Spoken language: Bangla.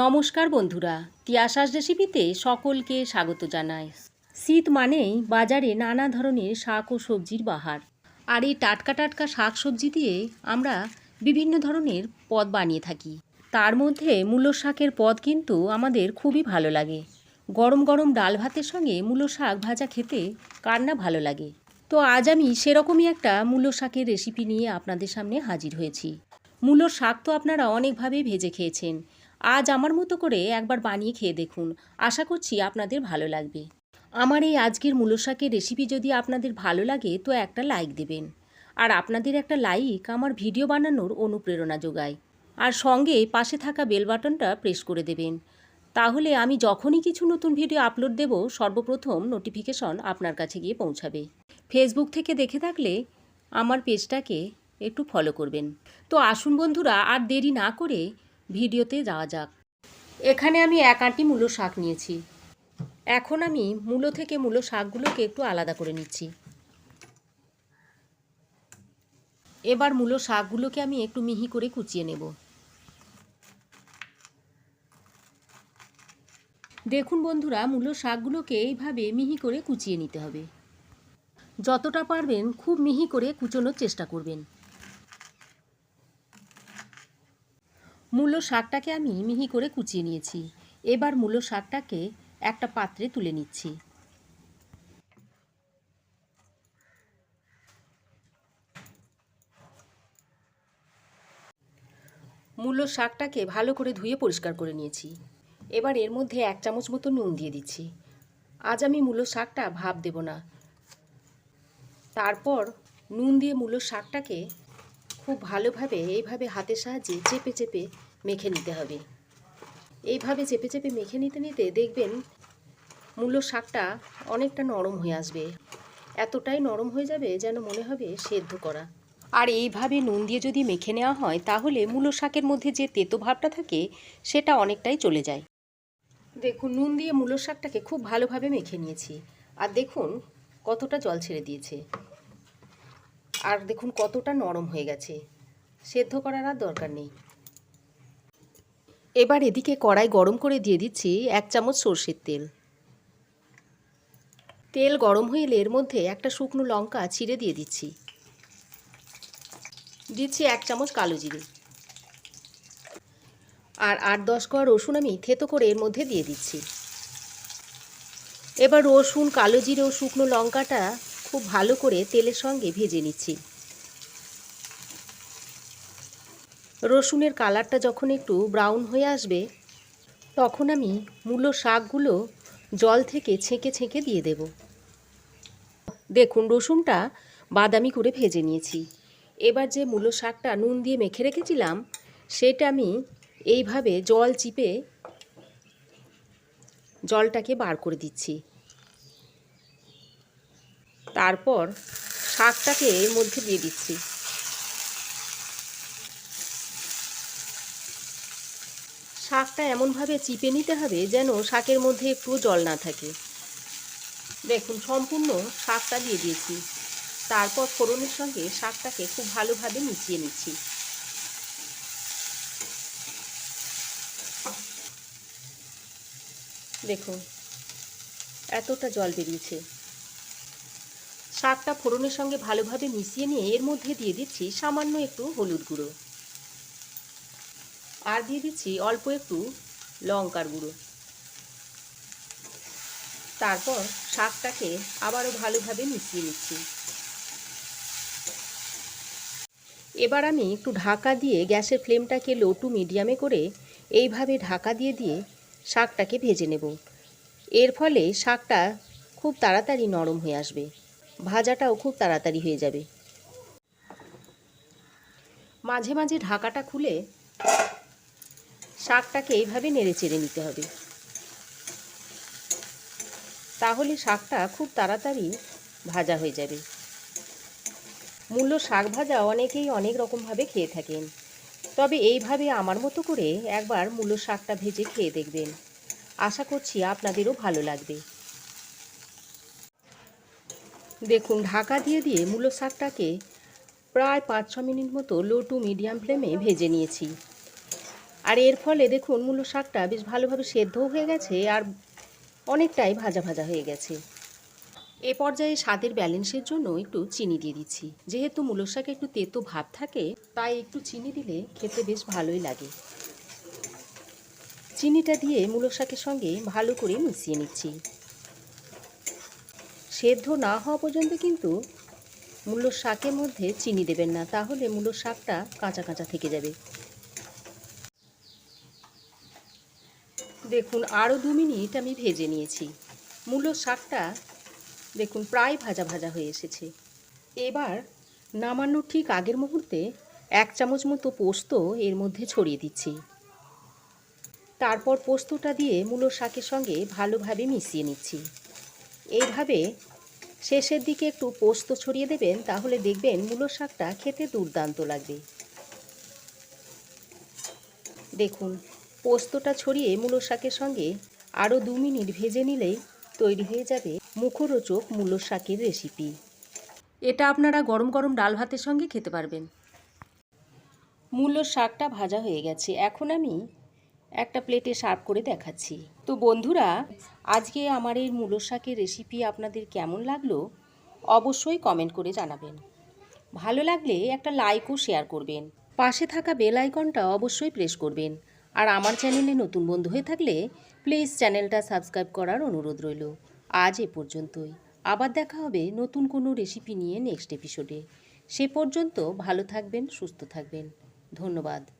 নমস্কার বন্ধুরা, তিয়াশাস রেসিপিতে সকলকে স্বাগত জানাই। শীত মানেই বাজারে নানা ধরনের শাক ও সবজির বাহার। আর এই টাটকা টাটকা শাক সবজি দিয়ে আমরা বিভিন্ন ধরনের পদ বানিয়ে থাকি। তার মধ্যে মূলো শাকের পদ কিন্তু আমাদের খুবই ভালো লাগে। গরম গরম ডাল ভাতের সঙ্গে মূলো শাক ভাজা খেতে কার না ভালো লাগে? তো আজ আমি সেরকমই একটা মূলো শাকের রেসিপি নিয়ে আপনাদের সামনে হাজির হয়েছি। মূলোর শাক তো আপনারা অনেকভাবেই ভেজে খেয়েছেন। আজ আমার মতো করে একবার বানিয়ে খেয়ে দেখুন। আশা করছি আপনাদের ভালো লাগবে। আমার এই আজকের মূলো শাকের রেসিপি যদি আপনাদের ভালো লাগে, তো একটা লাইক দেবেন। আর আপনাদের একটা লাইক আমার ভিডিও বানানোর অনুপ্রেরণা যোগায়। আর সঙ্গে পাশে থাকা বেল বাটনটা প্রেস করে দেবেন। তাহলে আমি যখনই কিছু নতুন ভিডিও আপলোড দেব, সর্বপ্রথম নোটিফিকেশন আপনার কাছে গিয়ে পৌঁছাবে। ফেসবুক থেকে দেখে থাকলে আমার পেজটাকে একটু ফলো করবেন। তো আসুন বন্ধুরা, আর দেরি না করে ভিডিওতে যাওয়া যাক। এখানে আমি এক আঁটি মূলো শাক নিয়েছি। এখন আমি মূলো থেকে মূলো শাকগুলোকে একটু আলাদা করে নিচ্ছি। এবার মূলো শাকগুলোকে আমি একটু মিহি করে কুচিয়ে নেব। দেখুন বন্ধুরা, মূলো শাকগুলোকে এইভাবে মিহি করে কুচিয়ে নিতে হবে। যতটা পারবেন খুব মিহি করে কুচোনোর চেষ্টা করবেন। মূলো শাকটাকে আমি মিহি করে কুচিয়ে নিয়েছি। এবার মূলো শাকটাকে একটা পাত্রে তুলে নিচ্ছি। মূলো শাকটাকে ভালো করে ধুয়ে পরিষ্কার করে নিয়েছি। এবার এর মধ্যে এক চামচ মতো নুন দিয়ে দিচ্ছি। আজ আমি মূলো শাকটা ভাপ দেব না। তারপর নুন দিয়ে মূলো শাকটাকে খুব ভালোভাবে এইভাবে হাতের সাহায্যে চেপে চেপে মেখে নিতে হবে। এইভাবে চেপে চেপে মেখে নিতে নিতে দেখবেন মূলো শাকটা অনেকটা নরম হয়ে আসবে। এতটাই নরম হয়ে যাবে যেন মনে হবে সেদ্ধ করা। আর এইভাবে নুন দিয়ে যদি মেখে নেওয়া হয়, তাহলে মূলো শাকের মধ্যে যে তেতো ভাবটা থাকে, সেটা অনেকটাই চলে যায়। দেখুন, নুন দিয়ে মূলো শাকটাকে খুব ভালোভাবে মেখে নিয়েছি। আর দেখুন, কতটা জল ছেড়ে দিয়েছে। আর দেখুন কতটা নরম হয়ে গেছে। সেদ্ধ করার আর দরকার নেই। এবার এদিকে কড়াই গরম করে দিয়ে দিচ্ছি এক চামচ সর্ষের তেল। তেল গরম হয়ে এলে এর মধ্যে একটা শুকনো লঙ্কা ছিঁড়ে দিয়ে দিচ্ছি। দিচ্ছি এক চামচ কালো জিরে। আর আট দশ কোয়া রসুন আমি থেতো করে এর মধ্যে দিয়ে দিচ্ছি। এবার রসুন, কালো জিরে ও শুকনো লঙ্কাটা খুব ভালো করে তেলের সঙ্গে ভেজে নিচ্ছি। রসুনের কালারটা যখন একটু ব্রাউন হয়ে আসবে, তখন আমি মূলো শাকগুলো জল থেকে ছেঁকে ছেঁকে দিয়ে দেব। দেখুন, রসুনটা বাদামি করে ভেজে নিয়েছি। এবার যে মূলো শাকটা নুন দিয়ে মেখে রেখেছিলাম, সেটা আমি এইভাবে জল চিপে জলটাকে বার করে দিচ্ছি। তারপর শাকটাকে এর মধ্যে দিয়ে দিচ্ছি। শাকটা এমনভাবে চিপে নিতে হবে যেন শাকের মধ্যে একটু জল না থাকে। দেখুন, সম্পূর্ণ শাকটা দিয়ে দিয়েছি। তারপর ফোড়নের সঙ্গে শাকটাকে খুব ভালোভাবে মিশিয়ে নিচ্ছি। দেখুন, এতটা জল বেরিয়েছে। শাকটা ফোড়নের সঙ্গে ভালোভাবে মিশিয়ে নিয়ে এর মধ্যে দিয়ে দিচ্ছি সামান্য একটু হলুদ গুঁড়ো। আর দিয়ে দিচ্ছি অল্প একটু লঙ্কার গুঁড়ো। তারপর শাকটাকে আবারও ভালোভাবে মিশিয়ে নিচ্ছি। এবার আমি একটু ঢাকা দিয়ে গ্যাসের ফ্লেমটাকে লো টু মিডিয়ামে করে এইভাবে ঢাকা দিয়ে দিয়ে শাকটাকে ভেজে নেব। এর ফলে শাকটা খুব তাড়াতাড়ি নরম হয়ে আসবে। ভাজাটাও খুব তাড়াতাড়ি হয়ে যাবে। মাঝে মাঝে ঢাকাটা খুলে শাকটাকে এইভাবে নেড়ে চেড়ে নিতে হবে। তাহলে শাকটা খুব তাড়াতাড়ি ভাজা হয়ে যাবে। মূল্য শাক ভাজা অনেকেই অনেক রকমভাবে খেয়ে থাকেন। তবে এইভাবে আমার মতো করে একবার মূল্য শাকটা ভেজে খেয়ে দেখবেন। আশা করছি আপনাদেরও ভালো লাগবে। দেখুন, ঢাকা দিয়ে দিয়ে মূলো শাকটাকে প্রায় পাঁচ ছ মিনিট মতো লো টু মিডিয়াম ফ্লেমে ভেজে নিয়েছি। আর এর ফলে দেখুন, মূলো শাকটা বেশ ভালোভাবে সেদ্ধও হয়ে গেছে আর অনেকটাই ভাজা ভাজা হয়ে গেছে। এ পর্যায়ে স্বাদের ব্যালেন্সের জন্য একটু চিনি দিয়ে দিচ্ছি। যেহেতু মূলো শাকে একটু তেতো ভাব থাকে, তাই একটু চিনি দিলে খেতে বেশ ভালোই লাগে। চিনিটা দিয়ে মূলো শাকের সঙ্গে ভালো করে মিশিয়ে নিচ্ছি। সেদ্ধ না হওয়া পর্যন্ত কিন্তু মূলো শাকের মধ্যে চিনি দেবেন না, তাহলে মূলো শাকটা কাঁচা কাঁচা থেকে যাবে। দেখুন আরও দু মিনিট আমি ভেজে নিয়েছি। মূলো শাকটা দেখুন, প্রায় ভাজা ভাজা হয়ে এসেছে। এবার নামানোর ঠিক আগের মুহূর্তে এক চামচ মতো পোস্ত এর মধ্যে ছড়িয়ে দিচ্ছি। তারপর পোস্তটা দিয়ে মূলো শাকের সঙ্গে ভালোভাবে মিশিয়ে নিচ্ছি। এইভাবে শেষের দিকে একটু পোস্ত ছড়িয়ে দেবেন, তাহলে দেখবেন মূলো শাকটা খেতে দুর্দান্ত লাগবে। দেখুন, পোস্তটা ছড়িয়ে মূলো শাকের সঙ্গে আরও দু মিনিট ভেজে নিলেই তৈরি হয়ে যাবে মুখরোচক মূলো শাকের রেসিপি। এটা আপনারা গরম গরম ডাল ভাতের সঙ্গে খেতে পারবেন। মূলো শাকটা ভাজা হয়ে গেছে। এখন আমি একটা প্লেটে সার্ভ করে দেখাচ্ছি। তো বন্ধুরা, আজকে আমার এই মূলো শাকের রেসিপি আপনাদের কেমন লাগল অবশ্যই কমেন্ট করে জানাবেন। ভালো লাগলে একটা লাইকও শেয়ার করবেন। পাশে থাকা বেল আইকনটা অবশ্যই প্রেস করবেন। আর আমার চ্যানেলে নতুন বন্ধু হয়ে থাকলে প্লিজ চ্যানেলটা সাবস্ক্রাইব করার অনুরোধ রইল। আজ এ পর্যন্তই। আবার দেখা হবে নতুন কোনো রেসিপি নিয়ে নেক্সট এপিসোডে সে পর্যন্ত ভালো থাকবেন, সুস্থ থাকবেন। ধন্যবাদ।